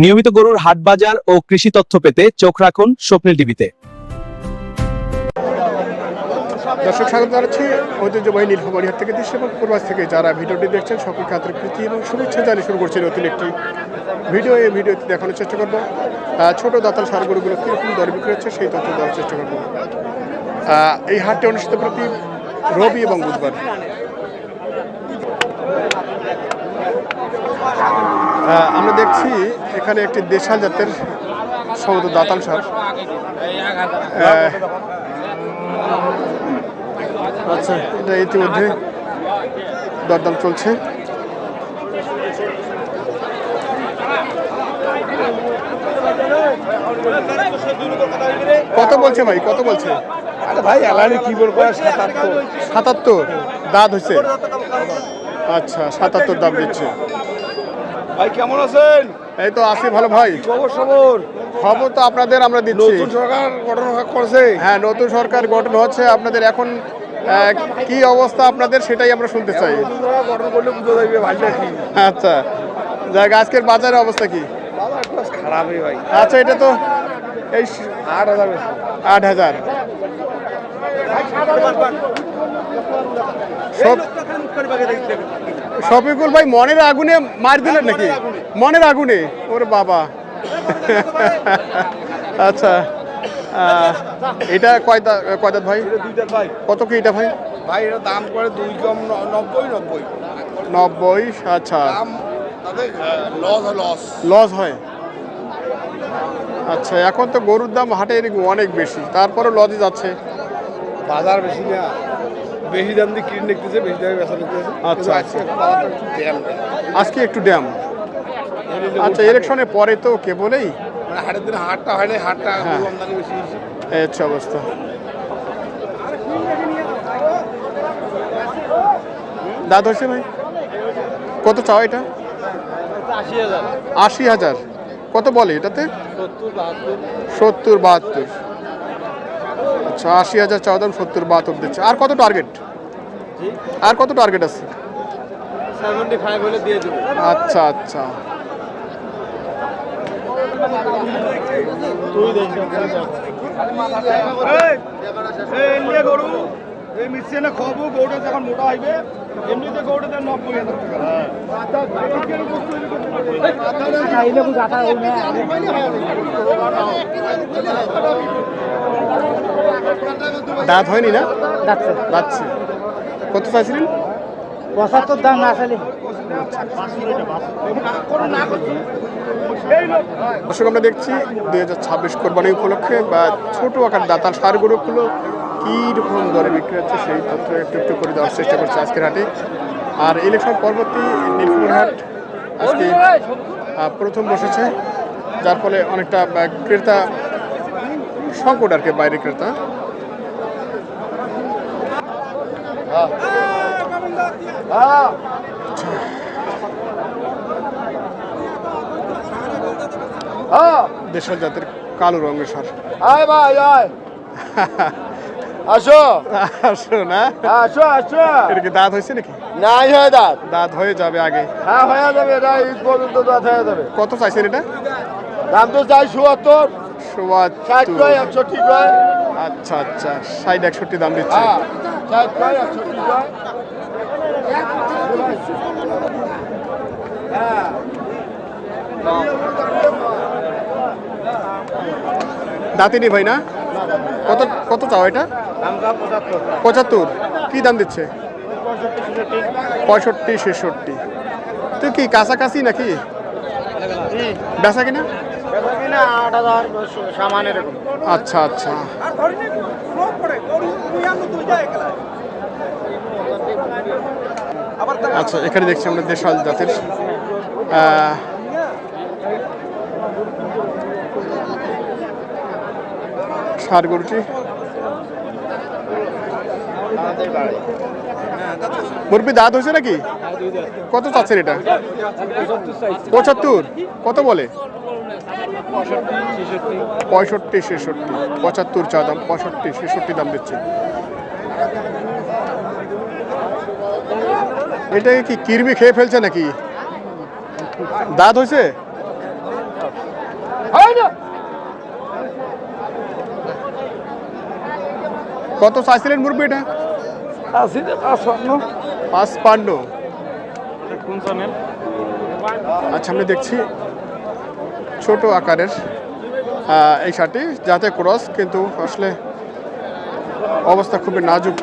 নিয়মিত গরুর হাট বাজার ও কৃষি তথ্য পেতে চোখ রাখুন স্বপ্নের টিভিতে। দর্শক, স্বাগত জানাচ্ছি। ঐতিহ্যবাহী নীলফামারী হাট থেকে দৃশ্য এবং পূর্বাস থেকে যারা ভিডিওটি দেখছেন, সকলকে আন্তরিক প্রীতি এবং শুভেচ্ছা জানিয়ে শুরু করছি নতুন একটি ভিডিও। এই ভিডিওতে দেখানোর চেষ্টা করব। ছোট দাতাল সারগরুগুলো কীরকম দর বিক্রি হচ্ছে সেই তথ্য দেওয়ার চেষ্টা করব। এই হাটটি অনুষ্ঠিত প্রতি রবি এবং বুধবার। আমরা দেখছি এখানে একটি দেশাল জাতের সমুদ্র দাতাল সার আচ্ছা এটা ইতিমধ্যে দরদাম চলছে। কত বলছে ভাই কত বলছে? আরে ভাই এলানি কি বলব সাতাত্তর। সাতাত্তর দাঁত হয়েছে। আচ্ছা সাতাত্তর দাম দিচ্ছে। ভাই কেমন আছেন? এই তো আছি ভালো ভাই। খবর সবর খবর তো আপনাদের আমরা দিচ্ছি। নতুন সরকার গঠন করছে? হ্যাঁ নতুন সরকার গঠন হচ্ছে। আপনাদের এখন কি অবস্থা আপনাদের সেটাই আমরা শুনতে চাই। গঠন করলে বুঝতে যাবে ভাইটা আচ্ছা। যাক আজকের বাজারের অবস্থা কি? বাজার খারাপই ভাই। আচ্ছা এটা তো এই আট হাজার আট হাজার। শফিকুল ভাই মনের আগুনে মার দিলেন নাকি? মনের আগুনে। ওর বাবা। আচ্ছা। এটা কয় দা- কয় দাঁত ভাই? ভাই। কত কি এটা ভাই? ভাই এটা দাম করে দুই কম নব্বই নব্বই। নব্বই আচ্ছা। লস হয় আচ্ছা এখন তো গরুর দাম হাটে অনেক বেশি। তারপরে লজে যাচ্ছে। বাজার বেশি না বেশি দাম দিয়ে কিনে নিতেছে বেশি দামে বেচা নিতেছে আচ্ছা, আজকে বাজারটা একটু জ্যাম আজকে একটু ড্যাম। আচ্ছা ইলেকশনের পরে তো কেবলেই মানে হাটের দিন হাটটা হয় না হাটটা হ্যাঁ। আমদানি বেশি বেশি হচ্ছে অবস্থা। দাঁত হয়েছে ভাই? কত চাও এটা? আশি হাজার। আশি হাজার। কত বলে এটাতে? সত্তর বাহাত্তর। সত্তর বাহাত্তর। আচ্ছা আশি হাজার চাওয়া দাম সত্তর বাহাত্তর দিচ্ছে। আর কত টার্গেট আর কত টার্গেট আছে? সেভেন্টি ফাইভ হলে দিয়ে দেবো। আচ্ছা আচ্ছা। গরু এই খাব গরুটা যখন মোটা হইবে। এমনিতে দেন নব্বই হাজার টাকা। দাঁত হয়নি না? যাচ্ছে কত চাইছিলেন? পঁচাত্তর দাম না আসলে দর্শক আমরা দেখছি দুই হাজার ছাব্বিশ কোরবানি উপলক্ষে বা ছোট আকার দাতার সার গরুগুলো কী রকম দরে বিক্রি হচ্ছে সেই তথ্য একটু একটু করে দেওয়ার চেষ্টা করছে আজকের হাটে। আর ইলেকশন পরবর্তী নীলফুমার হাট আজকে প্রথম বসেছে যার ফলে অনেকটা ক্রেতা সংকট আর কি বাইরে ক্রেতা। দেশাল জাতের কালো রঙের সার আয় ভাই আয়। আসো। আসো না? আসো আসো। এটা কি দাঁত হয়েছে নাকি? নাই হয় দাঁত। দাঁত হয়ে যাবে আগে। হ্যাঁ হয়ে যাবে এটা ঈদ পর্যন্ত দাঁত হয়ে যাবে। কত চাইছেন এটা? দাম তো চাই চুয়াত্তর। ষাট চুয়াত্তর কয়। একষট্টি আচ্ছা আচ্ছা। ষাট একষট্টি দাম দিচ্ছে। দাঁতিনি ভাই না? কত কত চাও এটা? পঁচাত্তর। কি দাম দিচ্ছে? পঁয়ষট্টি ছেষট্টি। তুই কি কাছাকাছি নাকি? বেচা কিনা? আচ্ছা আচ্ছা। আচ্ছা এখানে দেখছি আমরা দেশাল জাতের ষাড় গরুটি। মুরবি দাঁত হয়েছে নাকি? কত চাচ্ছেন এটা? পঁচাত্তর। কত বলে? পঁয়ষট্টি, ছেষট্টি। পঁচাত্তর চা দাম, পঁয়ষট্টি, ছেষট্টি দাম দিচ্ছে। এটা কি কিরমি খেয়ে ফেলছে নাকি? দাঁত হয়েছে? কত চাইছিলেন মুরগি এটা? পাঁচ পান্ন আচ্ছা আমি দেখছি। ছোট আকারের এই শার্টটি যাতে ক্রস কিন্তু আসলে অবস্থা খুবই নাজুক।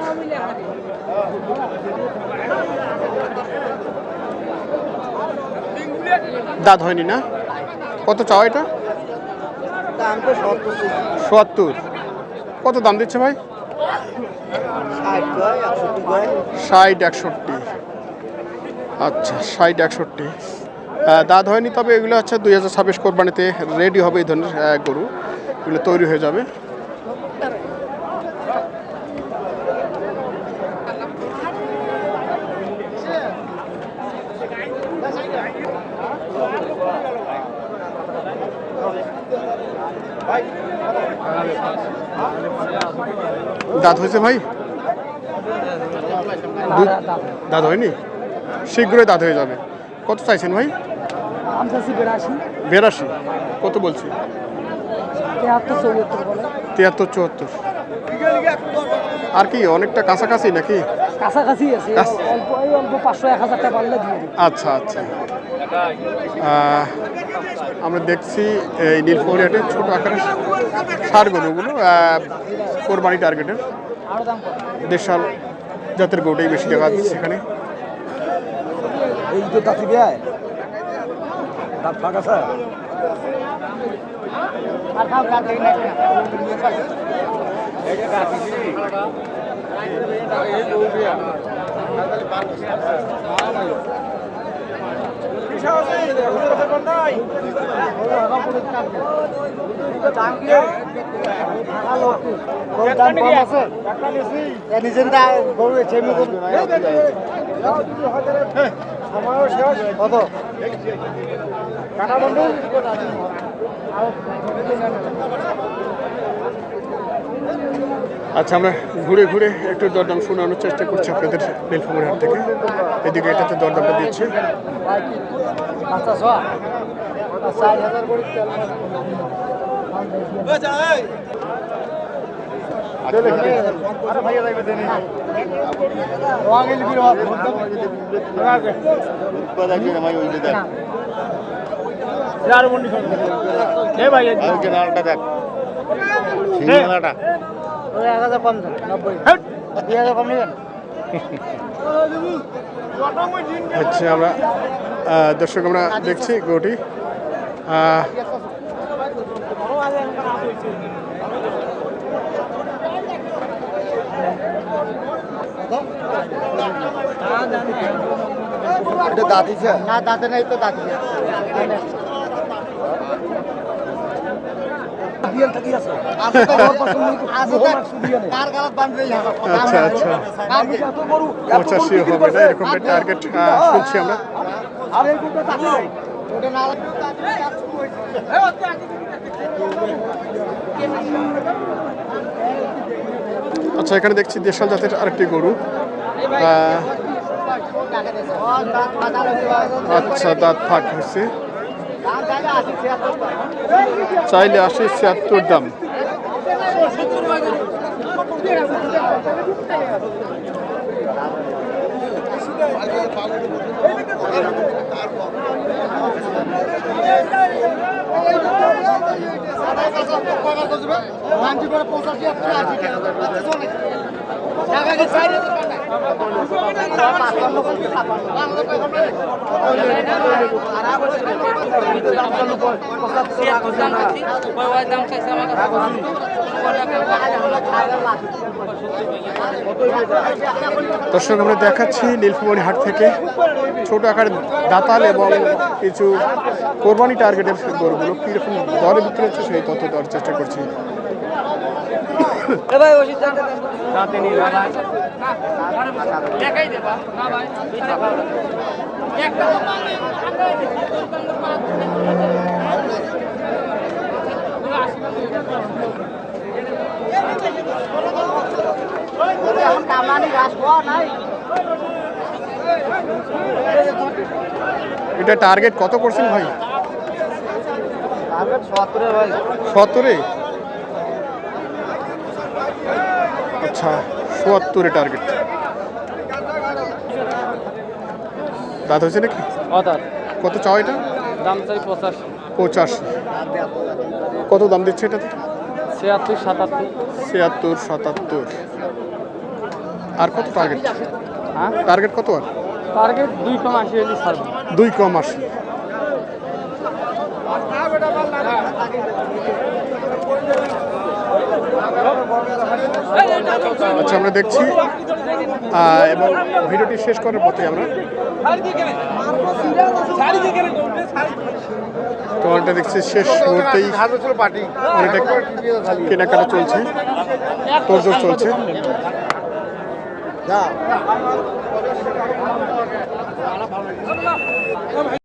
দাঁত হয়নি না? কত চাও এটা? সত্তর কত দাম দিচ্ছে ভাই? ষাট একষট্টি আচ্ছা ষাট একষট্টি। দাঁত হয়নি তবে এগুলো হচ্ছে দুই হাজার ছাব্বিশ কোরবানিতে রেডি হবে এই ধরনের গরু। এগুলো তৈরি হয়ে যাবে। দাঁত হয়েছে ভাই? দাঁত হয়নি? শীঘ্রই দাঁত হয়ে যাবে। কত চাইছেন ভাই? বেড়াশি কত বলছি? তিয়াত্তর চুয়াত্তর আর কি অনেকটা কাছাকাছি নাকি? কাছাকাছি আছে। কাছ- অল্প অল্প পাঁচশো এক হাজার টাকা আচ্ছা আচ্ছা। আমরা দেখছি এই নীলফরিয়াটের ছোট আকারের সার গরুগুলো কোরবানি টার্গেটের দেশাল জাতের গরুটাই বেশি দেখা যাচ্ছে সেখানে এই তো দাঁতি দেয় দাঁত ফাঁকা স্যার আর খাও কার থেকে নেক্সট নিজের গরু সেই মতো কত কাটা বন্ধু আচ্ছা আমরা ঘুরে ঘুরে একটু দরদাম শোনানোর চেষ্টা করছি আপনাদের নীলফামারী হাট থেকে। এদিকে এটাতে দরদামটা দিচ্ছে। আচ্ছা ওই এক হাজার কম দেন নব্বই। দুই হাজার কম নেবেন? হচ্ছে আমরা দর্শক আমরা দেখছি গরুটি দাঁতিছে না দাঁতে নেই তো দাঁতে আচ্ছা আচ্ছা এত গরু এত পঁচাশি হবে না এরকম টার্গেট শুনছি আমরা আচ্ছা এখানে দেখছি দেশাল জাতের আরেকটি গরু আচ্ছা দাঁত ফাঁক হয়েছে চাইলে আসে ছিয়াত্তর দাম। দর্শক, আমরা দেখাচ্ছি নীলফামারী হাট থেকে ছোট আকারের দাতাল এবং কিছু কোরবানি টার্গেটের গরুগুলো কীরকম দরে বিক্রি হচ্ছে সেই তথ্য দেওয়ার চেষ্টা করছি এখন কামানি ঘাস খাওয়া নাই এটা টার্গেট কত করছেন ভাই? টার্গেট সত্তরের ভাই। সত্তরে? আচ্ছা চুয়াত্তরে টার্গেট দাঁত হয়েছে নাকি? কত চাও এটা? দাম চাই পঁচাশি। পঁচাশি। কত দাম দিচ্ছে এটাতে? ছিয়াত্তর সাতাত্তর। ছিয়াত্তর সাতাত্তর। আর কত টার্গেট হ্যাঁ? টার্গেট কত আর? টার্গেট দুই কম আশি হলে ছাড়বো। দুই কম আশি। আচ্ছা আমরা দেখছি এবং ভিডিওটি শেষ করার পথে আমরা তোমারটা দেখছি শেষ মুহূর্তেই কেনাকাটা চলছে তোরজোর চলছে।